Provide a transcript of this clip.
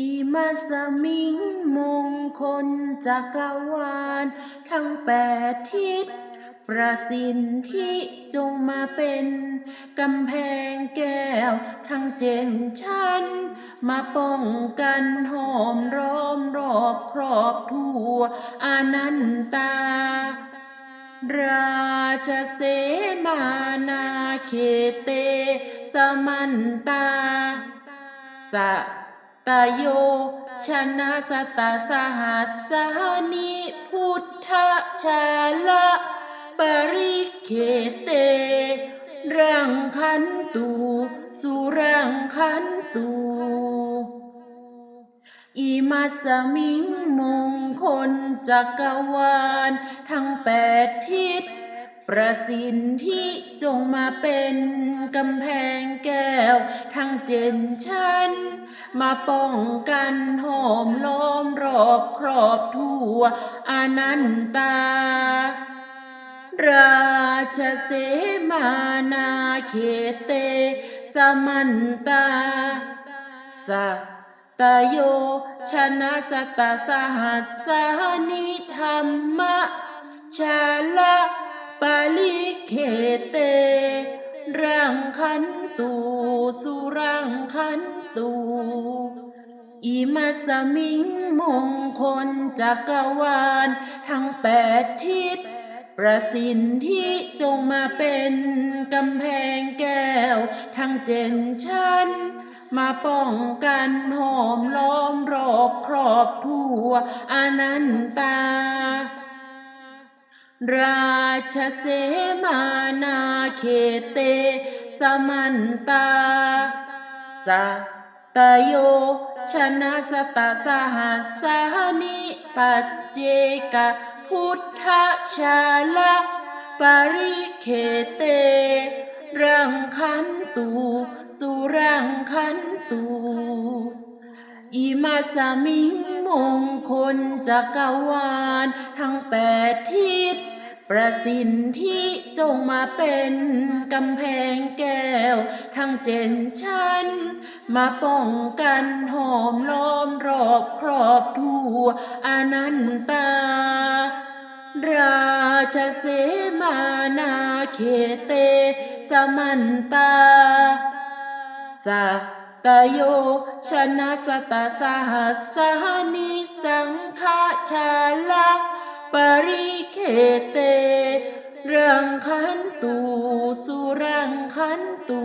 อิมาสมิงมงคลจักรวาล ทั้งแปดทิศ ประสิทธิจงมาเป็นกำแพงแก้ว ทั้งเจนชั้น มาป้องกันหอมร้อมรอบครอบทั่วอนันตา ราชเสมานาเขเต สมันตาสะ ตโย ชนะสตาสหัสสานิพุทธชาละปริเขเต รังคันตูสุรังคันตูอิมัสสมิงมงคลจักรวาล ทั้งแปดทิศ ประสิทธิจงมาเป็นกำแพงแก้ว ทั้งเจนชั้น มาป้องกันหอมล้อมรอบครอบทั่วอนันตา ราชเสมานาเขเต สมันตาสะตโย ชนะสตาสหัสสานิธรรมะ ชาละปาลิเขเต รังคันตู สุรังคันตูอิมัสมิงมงคลจักรวาล ทั้งแปดทิศ ประสิทธิจงมาเป็นกำแพงแก้ว ทั้งเจนชั้น มาป้องกันหอมล้อมรอบครอบทั่วอนันตา ราชเสมานาเขเต สมันตาสะตโยชนะสตาสหัสสานิปัจเจกพุทธชาละปริเขเต รังคันตูสุรังคันตูอิมาสมิงมงคลจักรวาลทั้งแปดทิศ ประสิทธิจงมาเป็นกำแพงแก้ว ทั้งเจนชั้น มาป้องกันหอมล้อมรอบครอบทั่วอนันตา ราชเสมานาเขเต สมันตาสะตโยชนะสตาสหัสสานิสังฆชาละ ปริเคเต รังคันตูสุรังคันตู